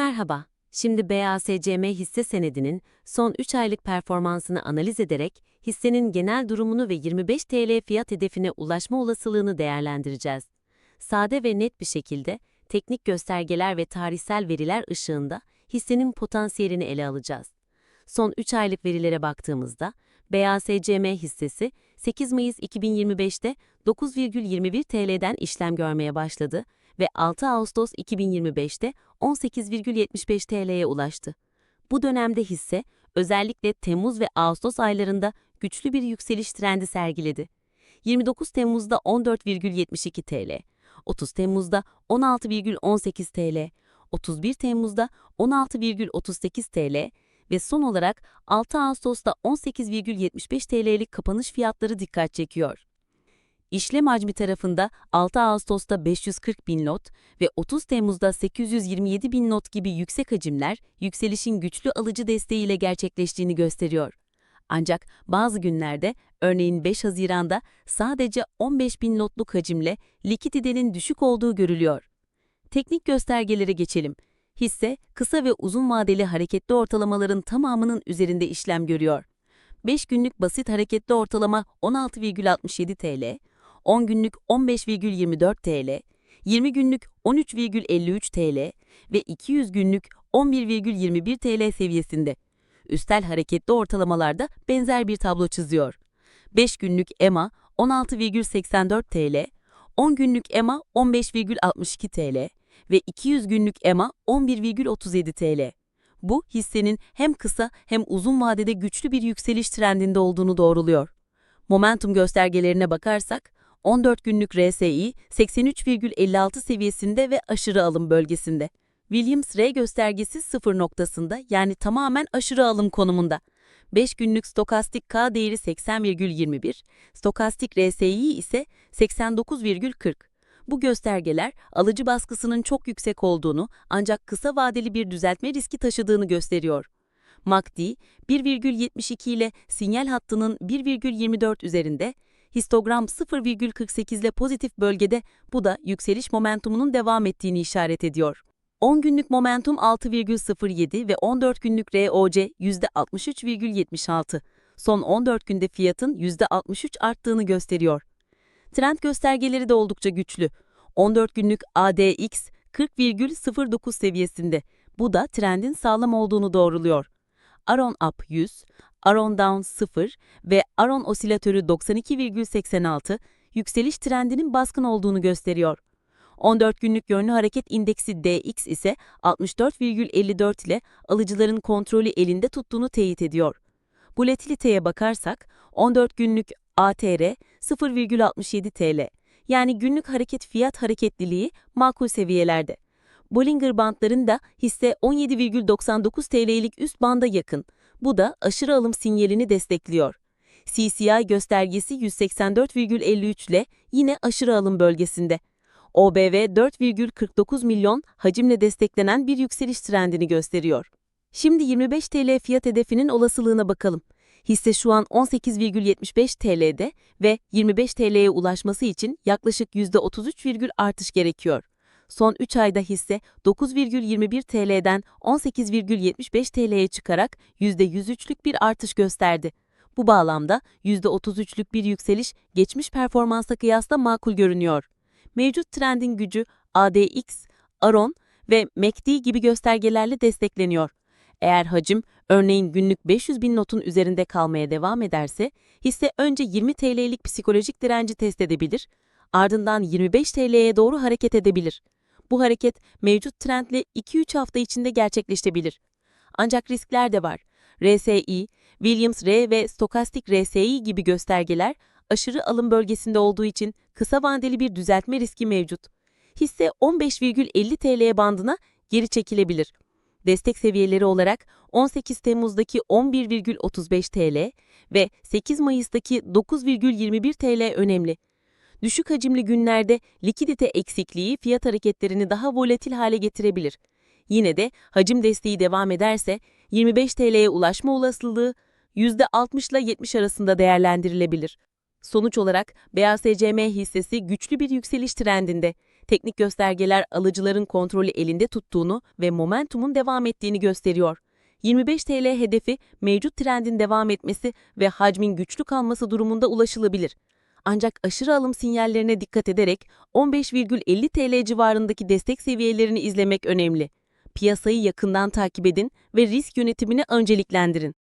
Merhaba. Şimdi BASCM hisse senedinin son 3 aylık performansını analiz ederek hissenin genel durumunu ve 25 TL fiyat hedefine ulaşma olasılığını değerlendireceğiz. Sade ve net bir şekilde teknik göstergeler ve tarihsel veriler ışığında hissenin potansiyelini ele alacağız. Son 3 aylık verilere baktığımızda BASCM hissesi 8 Mayıs 2025'te 9,21 TL'den işlem görmeye başladı ve 6 Ağustos 2025'te 18,75 TL'ye ulaştı. Bu dönemde hisse özellikle Temmuz ve Ağustos aylarında güçlü bir yükseliş trendi sergiledi. 29 Temmuz'da 14,72 TL, 30 Temmuz'da 16,18 TL, 31 Temmuz'da 16,38 TL ve son olarak 6 Ağustos'ta 18,75 TL'lik kapanış fiyatları dikkat çekiyor. İşlem hacmi tarafında 6 Ağustos'ta 540 bin lot ve 30 Temmuz'da 827 bin lot gibi yüksek hacimler yükselişin güçlü alıcı desteğiyle gerçekleştiğini gösteriyor. Ancak bazı günlerde, örneğin 5 Haziran'da sadece 15 bin lotluk hacimle likiditenin düşük olduğu görülüyor. Teknik göstergelere geçelim. Hisse, kısa ve uzun vadeli hareketli ortalamaların tamamının üzerinde işlem görüyor. 5 günlük basit hareketli ortalama 16,67 TL, 10 günlük 15,24 TL, 20 günlük 13,53 TL ve 200 günlük 11,21 TL seviyesinde. Üstel hareketli ortalamalarda benzer bir tablo çiziyor. 5 günlük EMA 16,84 TL, 10 günlük EMA 15,62 TL ve 200 günlük EMA 11,37 TL. Bu hissenin hem kısa hem uzun vadede güçlü bir yükseliş trendinde olduğunu doğruluyor. Momentum göstergelerine bakarsak 14 günlük RSI 83,56 seviyesinde ve aşırı alım bölgesinde. Williams R göstergesi 0 noktasında yani tamamen aşırı alım konumunda. 5 günlük stokastik K değeri 80,21, stokastik RSI ise 89,40. Bu göstergeler alıcı baskısının çok yüksek olduğunu ancak kısa vadeli bir düzeltme riski taşıdığını gösteriyor. MACD 1,72 ile sinyal hattının 1,24 üzerinde, histogram 0,48 ile pozitif bölgede bu da yükseliş momentumunun devam ettiğini işaret ediyor. 10 günlük momentum 6,07 ve 14 günlük ROC %63,76. Son 14 günde fiyatın %63 arttığını gösteriyor. Trend göstergeleri de oldukça güçlü. 14 günlük ADX 40,09 seviyesinde. Bu da trendin sağlam olduğunu doğruluyor. Aron Up 100, Aron Down 0 ve Aron osilatörü 92,86 yükseliş trendinin baskın olduğunu gösteriyor. 14 günlük yönlü hareket indeksi DX ise 64,54 ile alıcıların kontrolü elinde tuttuğunu teyit ediyor. Volatiliteye bakarsak 14 günlük ATR 0,67 TL yani günlük hareket fiyat hareketliliği makul seviyelerde. Bollinger bandlarında hisse 17,99 TL'lik üst banda yakın. Bu da aşırı alım sinyalini destekliyor. CCI göstergesi 184,53 ile yine aşırı alım bölgesinde. OBV 4,49 milyon hacimle desteklenen bir yükseliş trendini gösteriyor. Şimdi 25 TL fiyat hedefinin olasılığına bakalım. Hisse şu an 18,75 TL'de ve 25 TL'ye ulaşması için yaklaşık %33, artış gerekiyor. Son 3 ayda hisse 9,21 TL'den 18,75 TL'ye çıkarak %103'lük bir artış gösterdi. Bu bağlamda %33'lük bir yükseliş geçmiş performansa kıyasla makul görünüyor. Mevcut trendin gücü ADX, ARON ve MACD gibi göstergelerle destekleniyor. Eğer hacim örneğin günlük 500 bin notun üzerinde kalmaya devam ederse hisse önce 20 TL'lik psikolojik direnci test edebilir, ardından 25 TL'ye doğru hareket edebilir. Bu hareket mevcut trendle 2-3 hafta içinde gerçekleşebilir. Ancak riskler de var. RSI, Williams R ve stokastik RSI gibi göstergeler aşırı alım bölgesinde olduğu için kısa vadeli bir düzeltme riski mevcut. Hisse 15,50 TL bandına geri çekilebilir. Destek seviyeleri olarak 18 Temmuz'daki 11,35 TL ve 8 Mayıs'taki 9,21 TL önemli. Düşük hacimli günlerde likidite eksikliği fiyat hareketlerini daha volatil hale getirebilir. Yine de hacim desteği devam ederse 25 TL'ye ulaşma olasılığı %60 ile 70 arasında değerlendirilebilir. Sonuç olarak BASCM hissesi güçlü bir yükseliş trendinde. Teknik göstergeler alıcıların kontrolü elinde tuttuğunu ve momentumun devam ettiğini gösteriyor. 25 TL hedefi mevcut trendin devam etmesi ve hacmin güçlü kalması durumunda ulaşılabilir. Ancak aşırı alım sinyallerine dikkat ederek 15,50 TL civarındaki destek seviyelerini izlemek önemli. Piyasayı yakından takip edin ve risk yönetimini önceliklendirin.